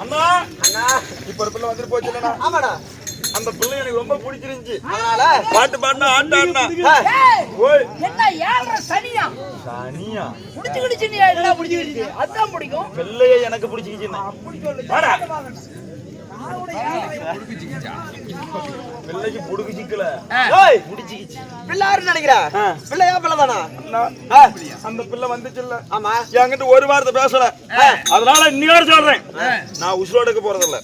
அண்ணா! அண்ணா! இப்ப ஒரு பிள்ளை வந்துட்டு போச்சு இல்லண்ணா. ஆமாடா அந்த பிள்ளை எனக்கு ரொம்ப பிடிச்சிருந்துச்சு. அதனால பாட்டு பாடினா ஆட்டா அண்ணா ஆ, ஓய். என்ன ஏழ்ற சனியா? சனியா? புடிச்சுக்கிடுச்சு நீ என்ன புடிச்சுக்கிடுச்சு அதான் பிடிக்கும். பிள்ளைய எனக்கு பிடிச்சிக்கிச்சு வாடா. பிள்ளைக்கு புடுக்கு சிக்கல ஏய், பிடிச்சிக்கிச்சு பிள்ளை யாருன்னு நினைக்கிற. பிள்ளையா அந்த பிள்ளை வந்துச்சுல்ல ஆமா. என்கிட்ட ஒரு வார்த்தை பேசல. அதனால இன்னொரு சொல்றேன். நான் உசுரோடு எடுக்க போறதில்ல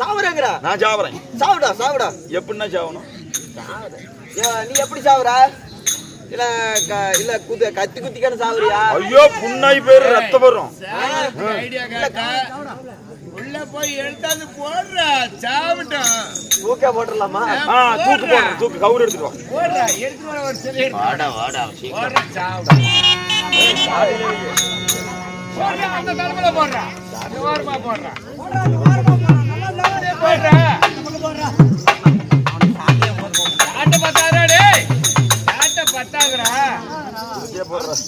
சாவுறேங்கிற? நான் சாவறேன். சாவுடா சாவுடா. எப்படின்னா சாவணும்? ஏ, நீ எப்படி சாவுற? இல்ல இல்ல குத்து கத்தி குத்திக்கான சாவுறியா? ஐயோ புண்ணாய் பேரு ரத்தம் வரும். உள்ள போய் எடுத்தாந்து போடுறா சாப்பிட்டோம். தூக்க போட்டுடலாமா தூக்கு போடுறேன் தூக்கு கவுரு எடுத்துட்டு வா. போடுறா எடுத்து வர ஒரு சிலை வாடா வாடா போடுறா சாப்பிடும் போடுறா அந்த தலைமையில போடுறா. அந்த ஓரமா போடுறா. போடுறா. சாட்டை பத்தாதடா டேய். சாட்டை பத்தாதுடா. இதே போடுறேன்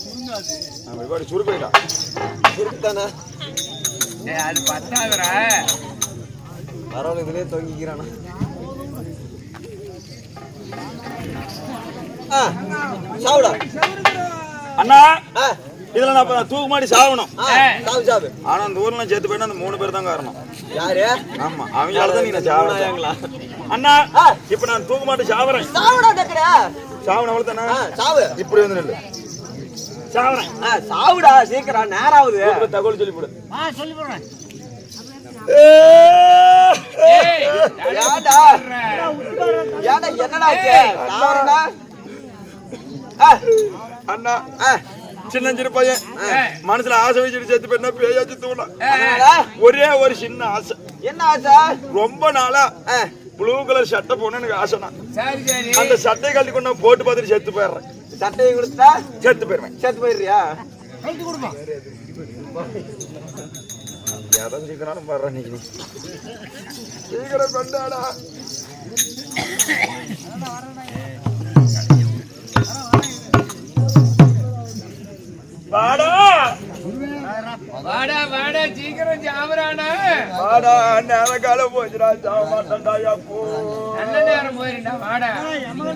நான் வழிபாடு சுருப்பைடா இருக்குதானே டேய் அது பத்தாதுடா. பரவாயில்ல இதுலயே தொங்கிக்கிறானா? ஆ, சாவுடா. அண்ணா ஆ, இதுல நான் தூக்கு மாட்டி சாகணும். ஆ, சாவு சாவு. ஆனா அந்த ஊர்ல சேர்த்து போயிட்டு அந்த மூணு பேர் தான் காரணம். யாரு? ஆமா அவங்களால தான் நீ நான் சாவணும்? அண்ணா ஆ. இப்ப நான் தூக்கு மாட்டி சாவறேன். சாவணும் அவ்வளவு தானே ஆ, சாவு. இப்படி வந்து நில்லு. சாவறேன். ஆ, சாவுடா சீக்கிரம் நேரம் ஆகுது ஒரு தகவல் சொல்லி போடு ஆ சொல்லி போடுறேன். ஏய் ஏன்டா ஏன்டா என்னடா ஆச்சு? சாவுறடா ஆ, அண்ணா ஆ, சின்ன பையன். மனசுல ஆசை வச்சுட்டு சேர்த்து போயிட்டா பேயா சுத்தம் அதனால ஒரே ஒரு சின்ன ஆசை. என்ன ஆச்சா ரொம்ப நாளா ஆ, ப்ளூ கலர் சட்டை போன எனக்கு ஆசைனா சரி சரி. அந்த சட்டையை கழட்டி கொண்டு நான் போட்டு பார்த்துட்டு செத்து போயிடுறேன். சட்டையை கொடுத்தா செத்து போயிடுவேன். செத்து போயிடுறியா? கைட்டு கொடுப்பா. எதை சீக்கிரம் பாடுறேன் நீ. சீக்கிரம் கொண்டாடா. வாடா. வாடா வாடா சீக்கிரம் சாவறானா. வாடா நேர காலம் போச்சுடா சாவ மாட்டேன்டா அப்போ நல்ல நேரம் போயிருந்தா வாடா. பா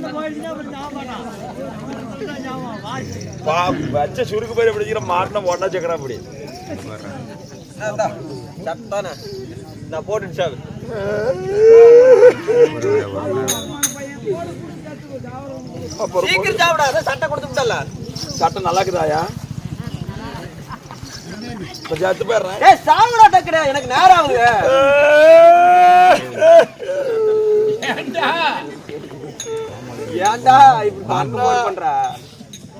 வச்ச சுருக்கு போய் பிடிக்கிற மாட்டின போட்டா சக்கரா அப்படி சட்டானே நான் சாவு அப்புறம் சீக்கிரம் அதான் சட்டை கொடுத்து விட்டல சட்டை நல்லா இருக்குதாயா செத்து போயிடுறேன் சாவுடா டக்குனு எனக்கு நேரம் ஆகுது ஏன்டா இப்படி பண்ற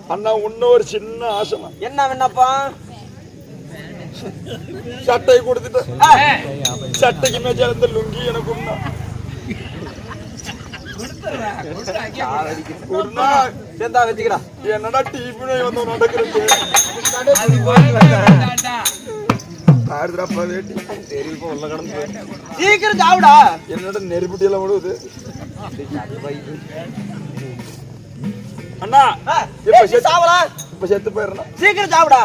அண்ணா இன்னும் ஒரு சின்ன ஆசைமா என்ன விண்ணப்பா சட்டை கொடுத்துட்டு. சட்டைக்கு மேல இருந்த லுங்கி எனக்கு என்னடா டிவி வந்து நடக்கிறது? சீக்கிரம் சாவுடா. என்னடா நெருப்புட்டி எல்லாம் விடுவது அண்ணா இப்ப செத்து- சாவலா? இப்ப செத்து போயிடுறேன் சீக்கிரம் சாவுடா.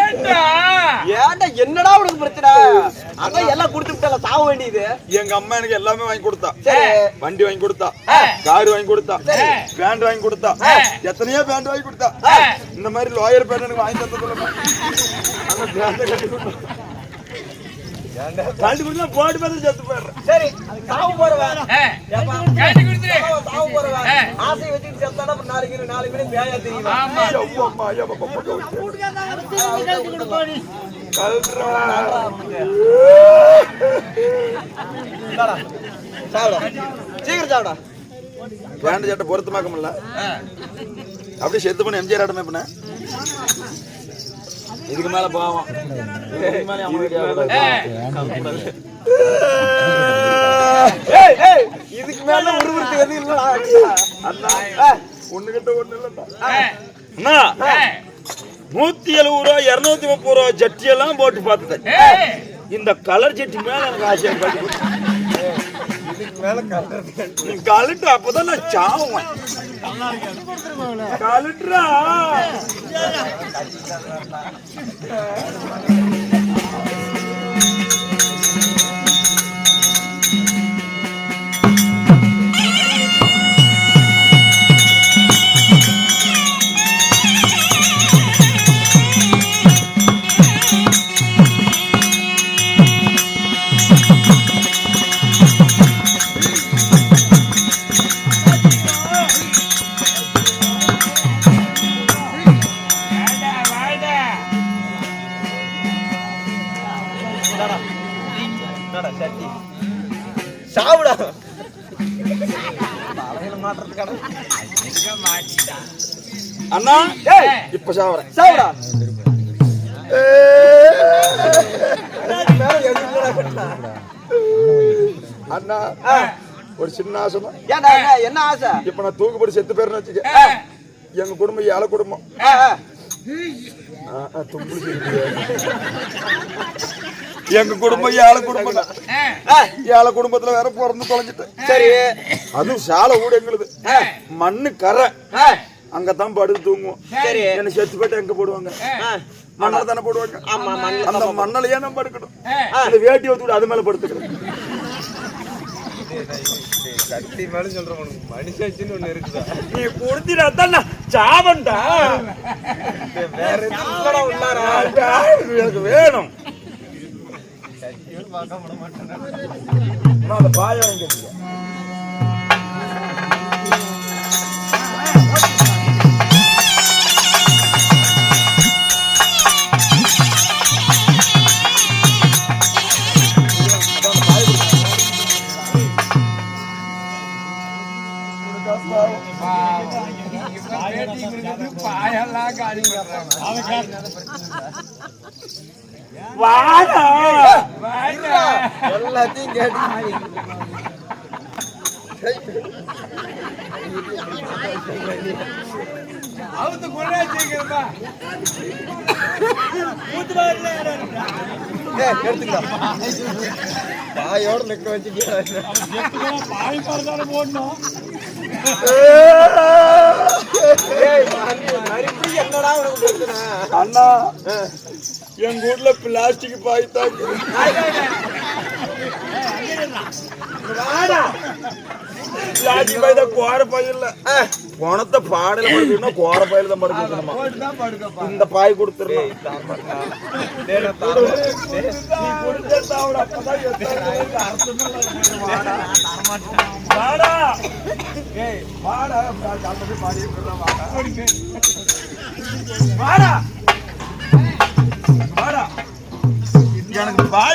ஏண்டா? ஏன்டா என்னடா உனக்கு பிரச்சனை? அதான் எல்லாம் கொடுத்து விட்டல சாவ வேண்டியது. எங்க அம்மா எனக்கு எல்லாமே வாங்கி கொடுத்தா. சரி. வண்டி வாங்கி கொடுத்தா. கார் வாங்கி கொடுத்தா. பேண்ட் வாங்கி கொடுத்தா. எத்தனையோ பேண்ட் வாங்கி கொடுத்தா. இந்த மாதிரி லாயர் பேண்ட் எனக்கு வாங்கி தந்ததுல அந்த பேண்ட் போட்டு பார்த்து செத்து போயிடுறேன். சரி சாவு போறவன் கட்டி கொடுத்துரு. சாவு போறவன். ஆசை வச்சுட்டு செத்தானா அப்புறம் நாளைக்கு நாளைக்கு மணி பேயா தெரியும்? ஆமா. அம்மா. சாவுடா சீக்கிரம் சாவுடா பேண்ட் சட்டை பொருத்தமாக்க முடியல? அப்படியே செத்து பண்ண எம்ஜிஆர் ஆட்டமே பண்ண இதுக்கு மேல பாவம். இதுக்கு மேல உருவத்துக்கு ஆ, ஒண்ணுகிட்ட ஒண்ணு ஏய், அண்ணா ஏய், நூத்தி எழுபது ரூபா இருநூத்தி முப்பது ரூபா ஜட்டி எல்லாம் போட்டு ஏய், இந்த கலர் ஜட்டி மேல எனக்கு ஆசையா இருக்கு. நீ கழட்டு அப்பதான் நான் சாவுவேன் கழட்டுறா என்னடா சாவுடா. அண்ணா இப்ப சாவறேன் சாவுடா. அண்ணா ஒரு சின்ன ஆசைமா ஏன்டா என்ன என்ன ஆசை? இப்ப நான் தூக்குப்படி செத்து பேருன்னு வச்சுக்க. எங்க குடும்பம் ஏழை குடும்பம். எங்க குடும்பம் ஏழை குடும்பம். ஏழை குடும்பத்துல வேற பிறந்து தொலைஞ்சிட்டேன் சரி அதுவும் சாலை ஊடு எங்களுது ஆ, மண்ணு கரை. அங்கதான் படுத்து தூங்குவோம். சரி. என்ன செத்து போயிட்டு எங்க போடுவாங்க? மண்ணில் தானே போடுவாங்க? அந்த மண்ணிலேயே நம்ம படுக்கணும். அந்த வேட்டி வச்சு அது மேல படுத்துக்கிறோம் கத்தி மேல சொல்றேன் மனுஷாச்சின்னு ஒண்ணு இருக்குதா? நீ குடுத்தினா சாவண்டா வேற எதுவும் உள்ளாரா எனக்கு வேணும். நான் அந்த பாய வாங்கிக்கிறேன் எல்லாத்தையும் கேட்டு எடுத்துக்கலாம். பாயோட நிக்க வச்சுட்டியா? ஏய், போடணும் அண்ணா. எங்க வீட்ல பிளாஸ்டிக் பாய் தாக்கு பிளாஸ்டிக் பாய் தான் கோர பாய் ஆ, குணத்தை பாடல படுக்கணும்னா கோர பாயில தான் படுக்கணுமா இந்த பாய். வாடா. எனக்கு பாய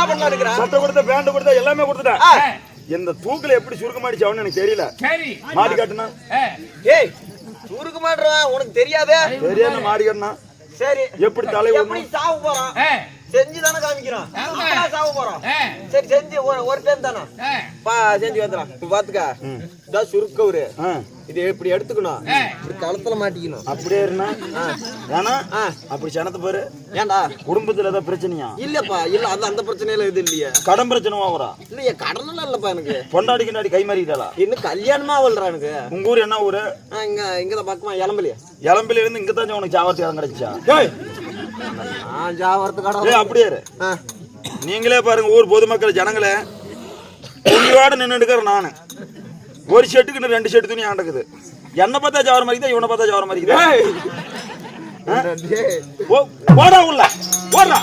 என்ன பண்ணலாம் இருக்கிற சட்டை கொடுத்த பேண்ட் கொடுத்த எல்லாமே கொடுத்துட்டேன் இந்த தூக்குல எப்படி சுருக்கமாடிச்சு அவனு எனக்கு தெரியல. சரி. மாடி காட்டுனா? ஏய் சுருக்கு மாட்டுறவன் உனக்கு தெரியாதே? தெரியாத மாடி காட்டுனா? சரி. எப்படி தலை எப்படி சாவு போறான்? செஞ்சு தானே. எப்படா சாவு சரி செஞ்சு ஒரு டைம் தானே. பா செஞ்சு வந்துடலாம் பாத்துக்க. இதான் சுருக்கவுரு ஆ, இது இப்படி எடுத்துக்கணும். இப்படி கழுத்துல மாட்டிக்கணும். அப்படியே இருந்தா ஏன்னா ஆ. அப்படி சனத்தை பாரு. ஏன்டா? குடும்பத்துல ஏதாவது பிரச்சனையா? இல்லப்பா இல்ல அது அந்த பிரச்சனையில இது இல்லையே. கடன் பிரச்சனை வாங்குறா இல்லையே கடனெல்லாம் இல்லப்பா எனக்கு. பொண்டாடிக்கு நாடி கை மாறிட்டாளா? இன்னும் கல்யாணமா ஆகலடா எனக்கு. உங்க ஊர் என்ன ஊரு? ஆ, இங்க இங்க பக்கமா இளம்பலியா இளம்பில இருந்து இங்க தான் உனக்கு சாவர்த்தி கிடைச்சா? அப்படியே நீங்களே பாருங்க ஊர் பொதுமக்கள் ஜனங்களே. துணியோட நின்னுட்டு நானு. ஒரு இன்னும் ரெண்டு ஷெட்டு துணி ஆண்டக்குது. என்ன பார்த்தா ஜவர மாதிரி தான் இவனை பார்த்தா ஜவர மாதிரி டேய். ஓ போடா உள்ள. போடுறா